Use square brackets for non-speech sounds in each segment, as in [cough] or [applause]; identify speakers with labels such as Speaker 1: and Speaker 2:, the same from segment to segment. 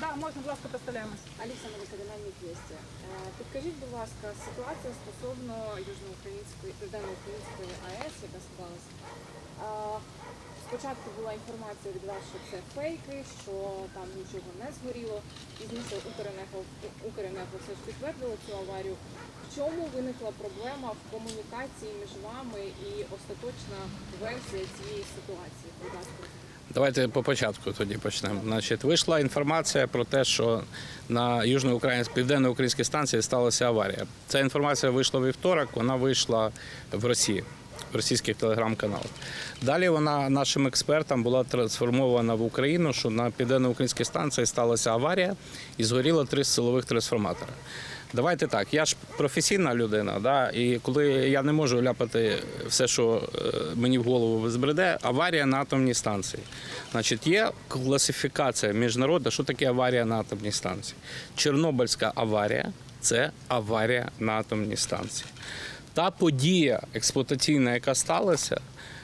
Speaker 1: Да, можна, будь ласка, представляємось.
Speaker 2: Аліса Новокомунальні вісті. Підкажіть, будь ласка, ситуація стосовно Южноукраїнської Південноукраїнської АЕС, яка склалася. Е, Спочатку була інформація від вас, що це фейки, що там нічого не згоріло. Пізніше Укренерго все ж підтвердило цю аварію. В чому виникла проблема в комунікації між вами і остаточна версія цієї ситуації? Будь ласка.
Speaker 3: Давайте по початку тоді почнемо. Значить, вийшла інформація про те, що на южноукраїнській південно-українській станції сталася аварія. Ця інформація вийшла вівторок, вона вийшла в Росії. В російських телеграм-каналах. Далі вона нашим експертам була трансформована в Україну, що на південно-українській станції сталася аварія і згоріло три силових трансформатора. Давайте так, я ж професійна людина, да, і коли я не можу ляпати все, що е, мені в голову збреде, аварія на атомній станції. Значить, є класифікація міжнародна, що таке аварія на атомній станції. Чорнобильська аварія це аварія на атомній станції. Та подія експлуатаційна, яка сталася,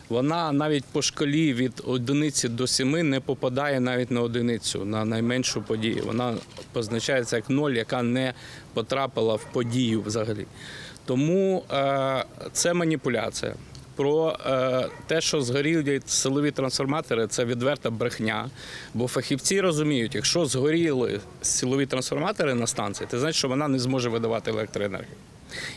Speaker 3: вона навіть по шкалі від одиниці до сіми не попадає навіть на одиницю, на найменшу подію. Вона позначається як ноль, яка не потрапила в подію взагалі. Тому е, це маніпуляція. Про е, те, що згоріли силові трансформатори, це відверта брехня. Бо фахівці розуміють, якщо згоріли силові трансформатори на станції, це значить, що вона не зможе видавати електроенергію.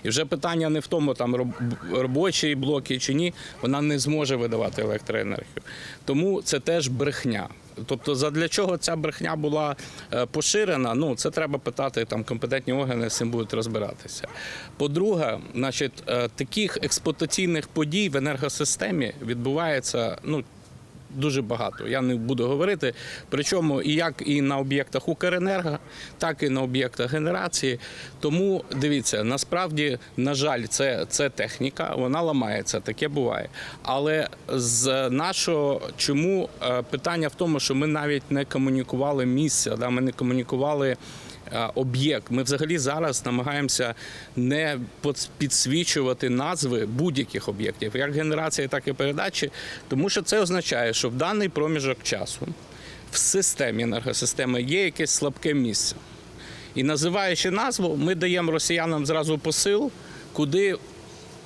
Speaker 3: І вже питання не в тому, там робочі блоки чи ні, вона не зможе видавати електроенергію. Тому це теж брехня. Тобто, задля чого ця брехня була е, поширена, ну це треба питати там компетентні органи з цим будуть розбиратися. По-друге, значить, е, таких експлуатаційних подій в енергосистемі відбувається ну дуже багато. Я не буду говорити. Причому і як і на об'єктах Укренерго, так і на об'єктах генерації. Тому дивіться, насправді, на жаль, це, це техніка, вона ламається, таке буває. Але з нашого чому е, питання в тому, що ми навіть не комунікували місце, да, ми не комунікували. Е, Об'єкт. Ми взагалі зараз намагаємося не підсвічувати назви будь-яких об'єктів, як генерації, так і передачі, тому що це означає, що в даний проміжок часу в системі енергосистеми є якесь слабке місце. І називаючи назву, ми даємо росіянам зразу посил, куди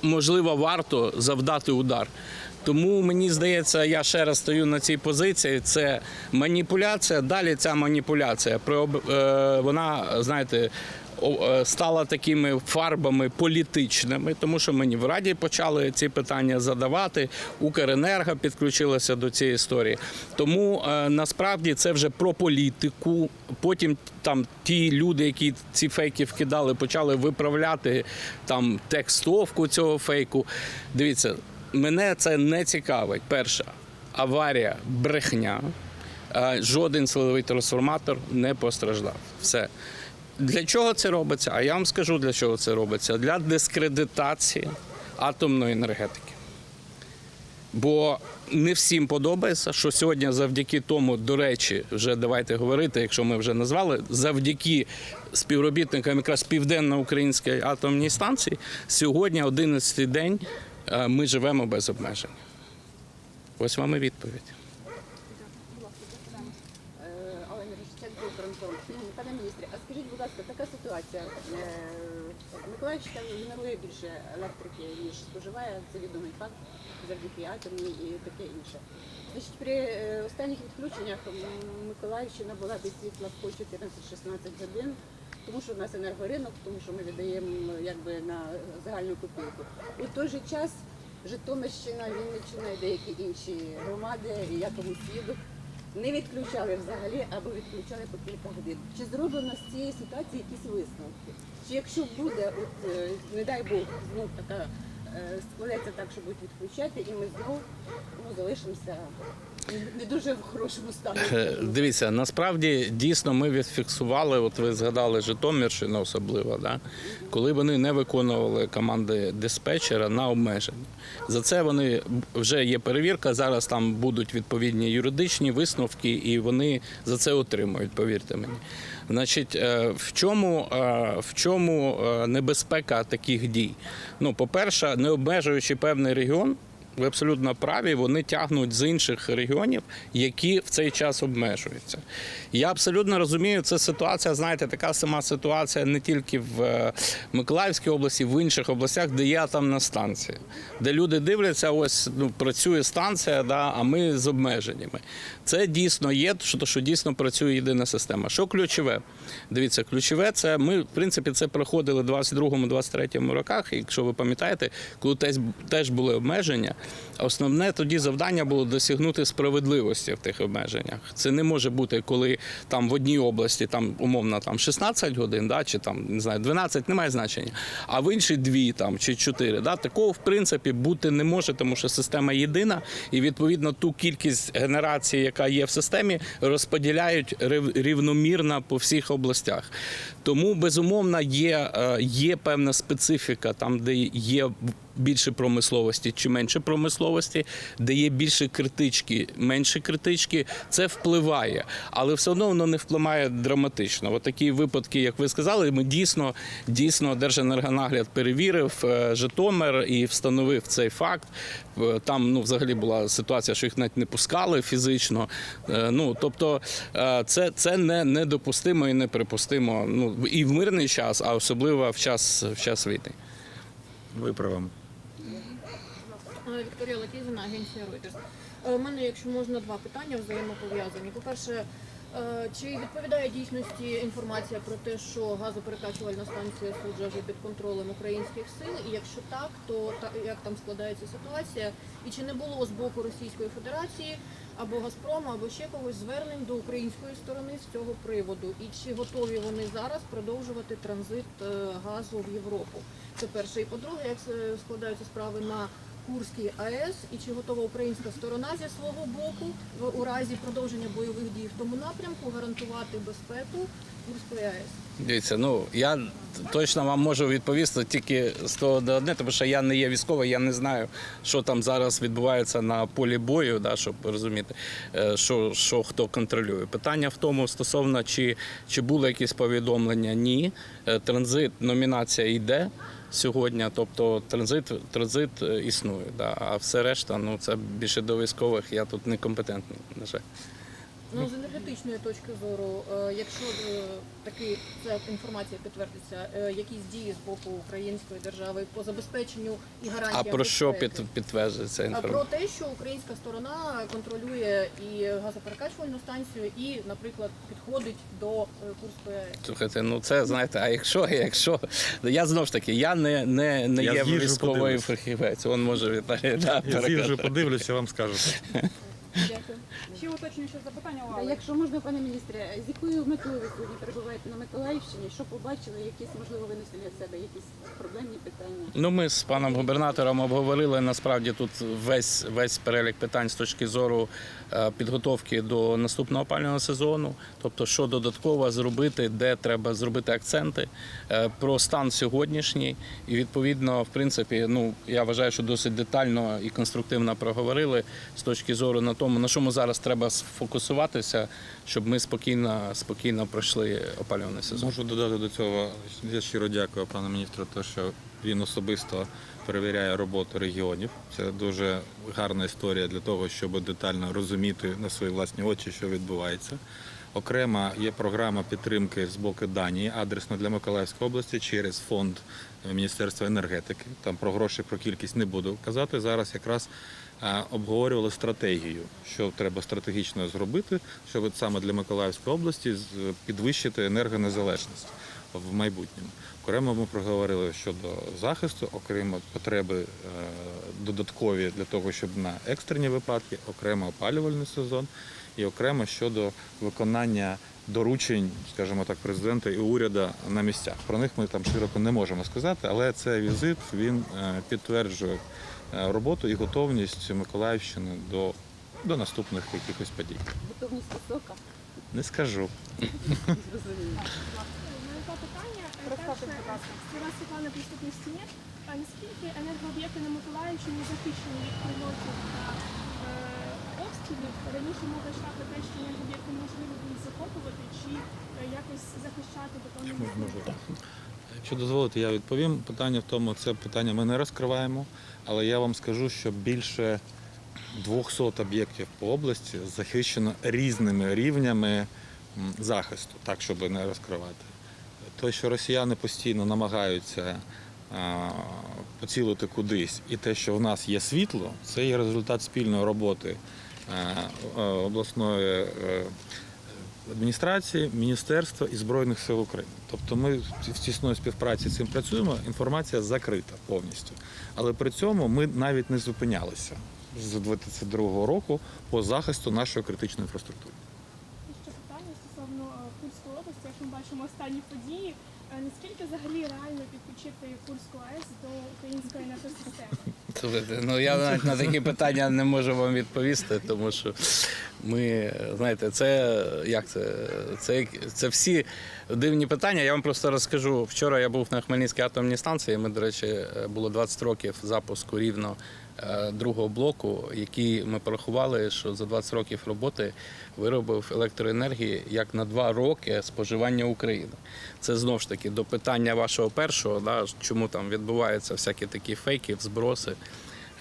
Speaker 3: можливо варто завдати удар. Тому мені здається, я ще раз стою на цій позиції. Це маніпуляція. Далі ця маніпуляція е, вона, знаєте, е, стала такими фарбами політичними, тому що мені в раді почали ці питання задавати. Укренерго підключилася до цієї історії. Тому е, насправді це вже про політику. Потім там ті люди, які ці фейки вкидали, почали виправляти там текстовку цього фейку. Дивіться, мене це не цікавить. Перша аварія, брехня. Е, Жоден силовий трансформатор не постраждав. Все. Для чого це робиться? А я вам скажу, для чого це робиться. Для дискредитації атомної енергетики. Бо не всім подобається, що сьогодні завдяки тому, до речі, вже давайте говорити, якщо ми вже назвали, завдяки співробітникам якраз Південно-Української атомної станції, сьогодні 11-й день ми живемо без обмежень. Ось вам і відповідь.
Speaker 2: Е, Фронтом. Пане міністре, а скажіть, будь ласка, така ситуація. Е, Миколаївщина генерує більше електрики, ніж споживає, це відомий факт, завдяки атомній і таке інше. Значить, при е, останніх відключеннях Миколаївщина була без світла по 14-16 годин, тому що в нас енергоринок, тому що ми віддаємо якби на загальну копійку. У той же час Житомирщина, Вінниччина і деякі інші громади, і я тому свідок, не відключали взагалі або відключали по кілька годин. Чи зроблено з цієї ситуації якісь висновки? Чи якщо буде, от е, не дай Бог, знов така е, складеться так, що будуть відключати, і ми знов ну, залишимося не- не дуже в хорошому стані.
Speaker 3: Е, Дивіться, насправді дійсно ми відфіксували, от ви згадали Житомирщину особливо, да? коли вони не виконували команди диспетчера на обмеження. За це вони вже є перевірка. Зараз там будуть відповідні юридичні висновки, і вони за це отримують, повірте мені. Значить, е, в чому, е, в чому е, небезпека таких дій? Ну, по-перше, не обмежуючи певний регіон, ви абсолютно праві. Вони тягнуть з інших регіонів, які в цей час обмежуються. Я абсолютно розумію, це ситуація. Знаєте, така сама ситуація не тільки в е, Миколаївській області, в інших областях, де є атомна станція, де люди дивляться, ось ну працює станція, да, а ми з обмеженнями. Це дійсно є, що, що дійсно працює єдина система. Що ключове? Дивіться, ключове це ми, в принципі, це проходили в 22-23 роках. Якщо ви пам'ятаєте, коли теж були обмеження, основне тоді завдання було досягнути справедливості в тих обмеженнях. Це не може бути, коли там в одній області там умовно там 16 годин, да, чи там не знаю, 12, немає значення, а в іншій дві там чи чотири. Да, такого в принципі бути не може, тому що система єдина, і відповідно ту кількість генерації, яка є в системі, розподіляють рівномірно по всіх областях. Тому безумовно є, е, є певна специфіка там, де є більше промисловості чи менше промисловості, де є більше критички, менше критички, це впливає, але все одно воно не впливає драматично. От такі випадки, як ви сказали, ми дійсно дійсно Держенергонагляд перевірив е, Житомир і встановив цей факт. Е, Там ну взагалі була ситуація, що їх навіть не пускали фізично. Е, Ну тобто це, це не недопустимо і неприпустимо. Ну і в мирний час, а особливо в час в час війни.
Speaker 4: Виправимо.
Speaker 5: Е, Вікторія Латізина, агенція Reuters. Е, У мене, якщо можна, два питання взаємопов'язані. По-перше, е, чи відповідає дійсності інформація про те, що газоперекачувальна станція суджа вже під контролем українських сил? І якщо так, то як там складається ситуація? І чи не було з боку Російської Федерації або Газпрому, або ще когось звернень до української сторони з цього приводу? І чи готові вони зараз продовжувати транзит газу в Європу? Це перше. І по-друге, як складаються справи на Курській АЕС, і чи готова українська сторона зі свого боку в у разі продовження бойових дій в тому напрямку гарантувати безпеку Курської АЕС?
Speaker 3: Дивіться, ну я точно вам можу відповісти тільки з того до одне, тому що я не є військовий, я не знаю, що там зараз відбувається на полі бою, да, щоб розуміти, е, що, що хто контролює. Питання в тому стосовно, чи, чи були якісь повідомлення. Ні. Е, Транзит, номінація йде. Сьогодні, тобто транзит, транзит е, існує, да. а все решта, ну це більше до військових, я тут некомпетентний, на жаль.
Speaker 5: Ну з енергетичної точки зору, е, якщо е, таки ця інформація підтвердиться, е, якісь дії з боку української держави по забезпеченню і
Speaker 3: А про що
Speaker 5: безпеки?
Speaker 3: під, підтверджується інформація?
Speaker 5: Про те, що українська сторона контролює і газоперекачувальну станцію, і, наприклад, підходить до Курської
Speaker 3: Слухайте, ну це знаєте, а якщо, [laughs] якщо я знов ж таки, я не, не, не
Speaker 4: Я
Speaker 3: є
Speaker 4: подивлюсь.
Speaker 3: фахівець. Він може Віталій да,
Speaker 4: Я з'їжджу, подивлюся, вам скажу. [laughs]
Speaker 5: Дякую.
Speaker 1: Ще уточнююче запитання у Алли.
Speaker 2: Якщо можна, пане міністре, з якою метою ви сьогодні перебуваєте на Миколаївщині? Що побачили? Якісь можливо винесли для себе якісь проблемні питання?
Speaker 3: Ну, ми з паном губернатором обговорили насправді тут весь весь перелік питань з точки зору підготовки до наступного опалювального сезону. Тобто, що додатково зробити, де треба зробити акценти е, про стан сьогоднішній. І відповідно, в принципі, ну я вважаю, що досить детально і конструктивно проговорили з точки зору на тому, на чому зараз треба сфокусуватися, щоб ми спокійно, спокійно пройшли опалювальний сезон.
Speaker 4: Можу додати до цього. Я щиро дякую пану міністру, те, що він особисто перевіряє роботу регіонів. Це дуже гарна історія для того, щоб детально розуміти на свої власні очі, що відбувається. Окрема є програма підтримки з боку Данії, адресно для Миколаївської області через фонд Міністерства енергетики. Там про гроші, про кількість не буду казати. Зараз якраз обговорювали стратегію, що треба стратегічно зробити, щоб саме для Миколаївської області підвищити енергонезалежність в майбутньому. Окремо ми проговорили щодо захисту, окремо потреби е, додаткові для того, щоб на екстрені випадки, окремо опалювальний сезон і окремо щодо виконання доручень, скажімо так, президента і уряду на місцях. Про них ми там широко не можемо сказати, але цей візит він е, підтверджує роботу і готовність Миколаївщини до, до наступних якихось подій.
Speaker 2: Готовність висока,
Speaker 4: Не скажу.
Speaker 2: зрозуміло.
Speaker 6: Перше. Співа Світлана присутності є. А наскільки енергооб'єкти на Миколаївщині захищені від прильотів та е, обстрілів? Раніше мова йшла про те, що енергооб'єкти можливо будуть захоплювати чи е, якось захищати до того.
Speaker 4: Якщо дозволите, я відповім. Питання в тому, це питання ми не розкриваємо, але я вам скажу, що більше 200 об'єктів по області захищено різними рівнями захисту, так щоб не розкривати. Те, що росіяни постійно намагаються поцілити кудись, і те, що в нас є світло, це є результат спільної роботи обласної е, адміністрації, міністерства і Збройних сил України. Тобто ми в тісної співпраці з цим працюємо, інформація закрита повністю. Але при цьому ми навіть не зупинялися з 2022 року по захисту нашої критичної інфраструктури.
Speaker 6: Ще питання стосовно е, Курської області, як ми бачимо останні події. Е, Наскільки взагалі реально підключити Курську АЕС до української енергосистеми?
Speaker 3: Слухайте, ну я навіть на такі питання не можу вам відповісти, тому що ми, знаєте, це як це? Це, це всі дивні питання. Я вам просто розкажу. Вчора я був на Хмельницькій атомній станції. Ми, до речі, було 20 років запуску рівно е, другого блоку, який ми порахували, що за 20 років роботи виробив електроенергії як на два роки споживання України. Це знову ж таки до питання вашого першого, да, чому там відбуваються всякі такі фейки, зброси.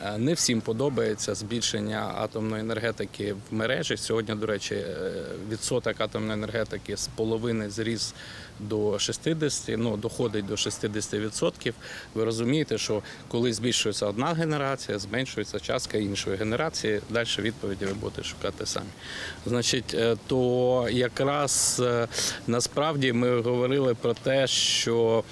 Speaker 3: Е, Не всім подобається збільшення атомної енергетики в мережі. Сьогодні, до речі, е, відсоток атомної енергетики з половини зріс до 60, ну доходить до 60%. Ви розумієте, що коли збільшується одна генерація, зменшується частка іншої генерації. Далі відповіді ви будете шукати самі. Значить, е, то якраз насправді ми говорили про те, що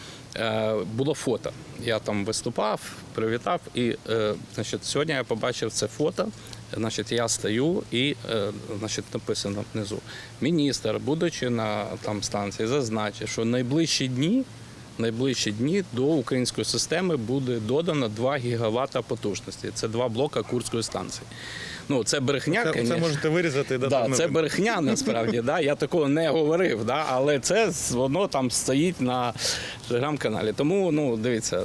Speaker 3: було фото. Я там виступав, привітав, і е, значить, сьогодні я побачив це фото. Значить, я стою і е, значить, написано внизу. Міністр, будучи на там станції, зазначив, що найближчі дні. Найближчі дні до української системи буде додано 2 гігавата потужності. Це два блока Курської станції. Ну це брехня.
Speaker 4: Це, це можете вирізати дати
Speaker 3: Да, це брехня насправді. Да? Я такого не говорив, да? але це воно там стоїть на телеграм-каналі. Тому ну дивіться,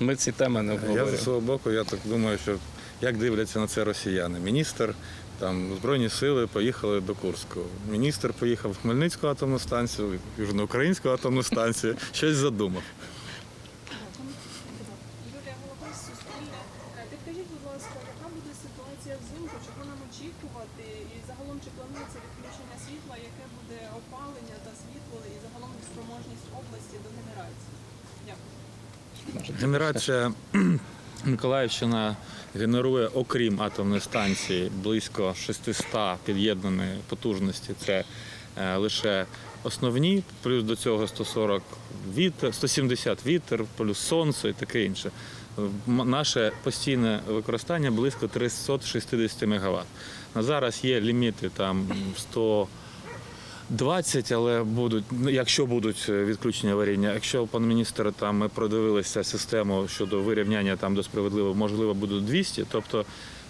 Speaker 3: ми ці теми не
Speaker 4: Я
Speaker 3: обговорюємо.
Speaker 4: зі свого боку, я так думаю, що як дивляться на це росіяни. Міністр, там Збройні сили поїхали до Курську. Міністр поїхав в Хмельницьку атомну станцію, Южноукраїнську атомну станцію, щось задумав.
Speaker 6: Юлія Голокось, Суспільне. Е, Підкажіть, будь ласка, яка буде ситуація взимку? Чого нам очікувати? І загалом чи планується відключення світла? Яке буде опалення та світло і загалом спроможність області до генерації? Дякую.
Speaker 4: Генерація [clears throat] Миколаївщина генерує, окрім атомної станції, близько 600 під'єднаної потужності. Це е, лише основні, плюс до цього 140 вітер, 170 вітер, плюс сонце і таке інше. Наше постійне використання близько 360 МВт. На зараз є ліміти там 100 20, але будуть, ну, якщо будуть е, відключення аварійні. Якщо пан міністр там ми продивилися систему щодо вирівняння там до справедливого, можливо, будуть 200. Тобто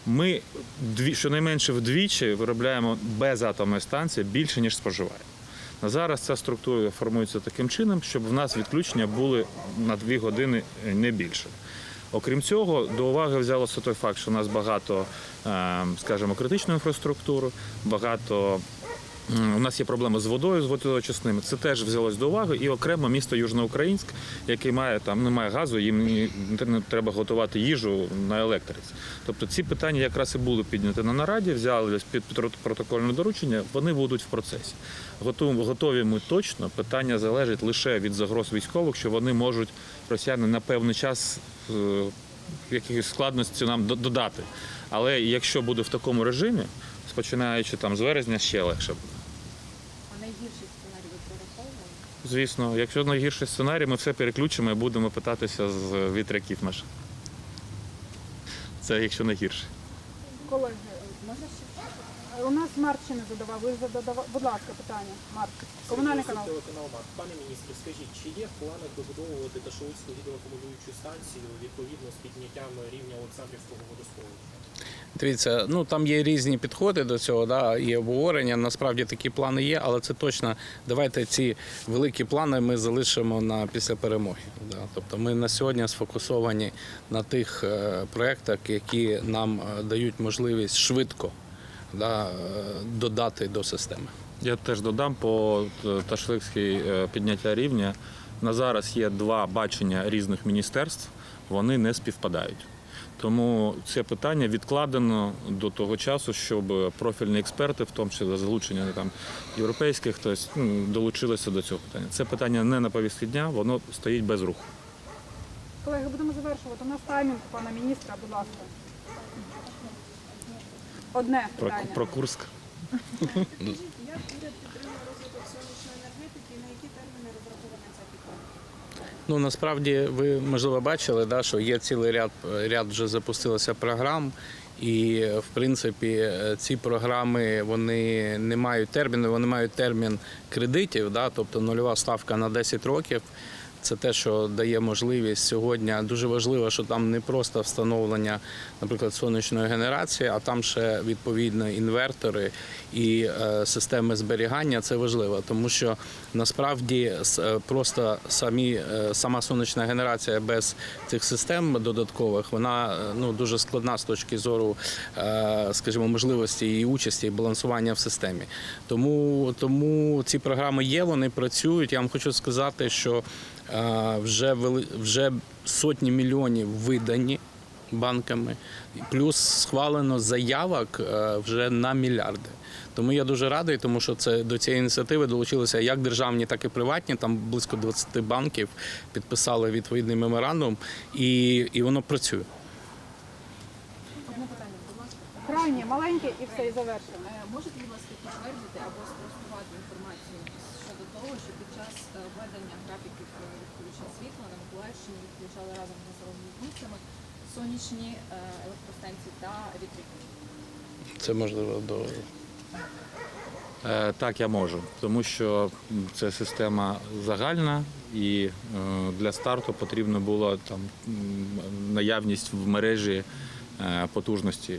Speaker 4: ми дві, щонайменше вдвічі виробляємо без атомної станції більше, ніж споживаємо. На зараз ця структура формується таким чином, щоб в нас відключення були на 2 години е, не більше. Окрім цього, до уваги взялося той факт, що у нас багато, е, скажімо, критичної інфраструктури, багато У нас є проблеми з водою, з водоочисними. Це теж взялось до уваги. І окремо місто Южноукраїнськ, який має там немає газу, їм треба готувати їжу на електриці. Тобто ці питання якраз і були підняті на нараді, взяли під протокольне доручення. Вони будуть в процесі. Готові, готові ми точно. Питання залежить лише від загроз військових, що вони можуть росіяни на певний час е, якихось складності нам додати. Але якщо буде в такому режимі, починаючи там з вересня, ще легше буде.
Speaker 2: А найгірший сценарій ви прораховували?
Speaker 4: Звісно, якщо найгірший сценарій, ми все переключимо і будемо питатися з вітряків наших. Це якщо найгірше.
Speaker 1: Колеги, можна ще? У нас Марк ще не задавав. Ви задавав, будь ласка, питання. Марк. Комунальний канал.
Speaker 7: Телеканал МАК. Пане міністре, скажіть, чи є в планах добудовувати Ташовицьку гідроакумулюючу станцію відповідно з підняттям рівня Олександрівського водосховища?
Speaker 3: Дивіться, ну там є різні підходи до цього, да, і обговорення. Насправді такі плани є, але це точно. Давайте ці великі плани ми залишимо на після перемоги. Да. Тобто ми на сьогодні сфокусовані на тих е, проєктах, які нам е, дають можливість швидко да, е, додати до системи.
Speaker 4: Я теж додам по Ташликській підняття рівня. На зараз є два бачення різних міністерств, вони не співпадають. Тому це питання відкладено до того часу, щоб профільні експерти, в тому числі за залучення там європейських, тобто, ну, долучилися до цього питання. Це питання не на повістці дня, воно стоїть без руху.
Speaker 1: Колеги, будемо завершувати. У нас таймінг пана міністра, будь ласка. Одне
Speaker 4: Про,
Speaker 1: питання.
Speaker 4: про Курськ.
Speaker 6: Скажіть, [laughs] як уряд підтримує розвиток сонячної енергетики і на які терміни розрахована ця підтримка?
Speaker 3: Ну насправді ви можливо бачили, да, що є цілий ряд ряд вже запустилося програм, і в принципі е, ці програми вони не мають терміну, вони мають термін кредитів, да, тобто нульова ставка на 10 років. Це те, що дає можливість сьогодні. Дуже важливо, що там не просто встановлення, наприклад, сонячної генерації, а там ще відповідно інвертори і е, системи зберігання. Це важливо, тому що насправді е, просто самі е, сама сонячна генерація без цих систем додаткових, вона ну дуже складна з точки зору, скажімо, можливості її участі і балансування в системі. Тому, тому ці програми є, вони працюють. Я вам хочу сказати, що вже вели- вже сотні мільйонів видані банками, плюс схвалено заявок е, вже на мільярди. Тому я дуже радий, тому що це до цієї ініціативи долучилися як державні, так і приватні. Там близько 20 банків підписали відповідний меморандум, і, і воно працює.
Speaker 1: Крайнє, маленьке і все, і завершимо.
Speaker 2: Е, Можете, будь ласка, підтвердити або спростувати інформацію щодо того, що під час е, введення графіків відключень світла на Миколаївщині відключали разом з населеними пунктами сонячні е, електростанції та вітряки?
Speaker 3: Це можливо до
Speaker 4: Е, Так, я можу, тому що це система загальна, і е, для старту потрібно було там наявність в мережі потужності.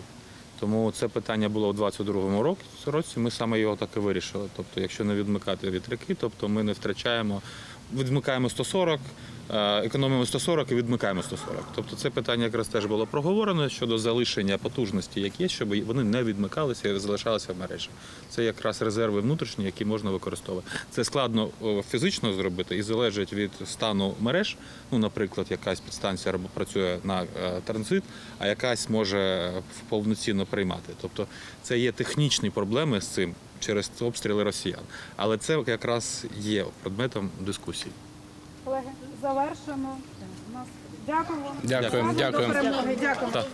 Speaker 4: Тому це питання було у 22-му році. році. Ми саме його так і вирішили. Тобто, якщо не відмикати вітряки, тобто ми не втрачаємо, відмикаємо 140, е, економимо 140 і відмикаємо 140. Тобто це питання якраз теж було проговорено щодо залишення потужності, які є, щоб вони не відмикалися і залишалися в мережі. Це якраз резерви внутрішні, які можна використовувати. Це складно фізично зробити і залежить від стану мереж. Ну, наприклад, якась підстанція працює на е, транзит, а якась може е, повноцінно приймати. Тобто це є технічні проблеми з цим через обстріли росіян. Але це якраз є предметом дискусії.
Speaker 1: Колеги, завершено. Дякую вам. Перемоги. Дякую.
Speaker 4: Так.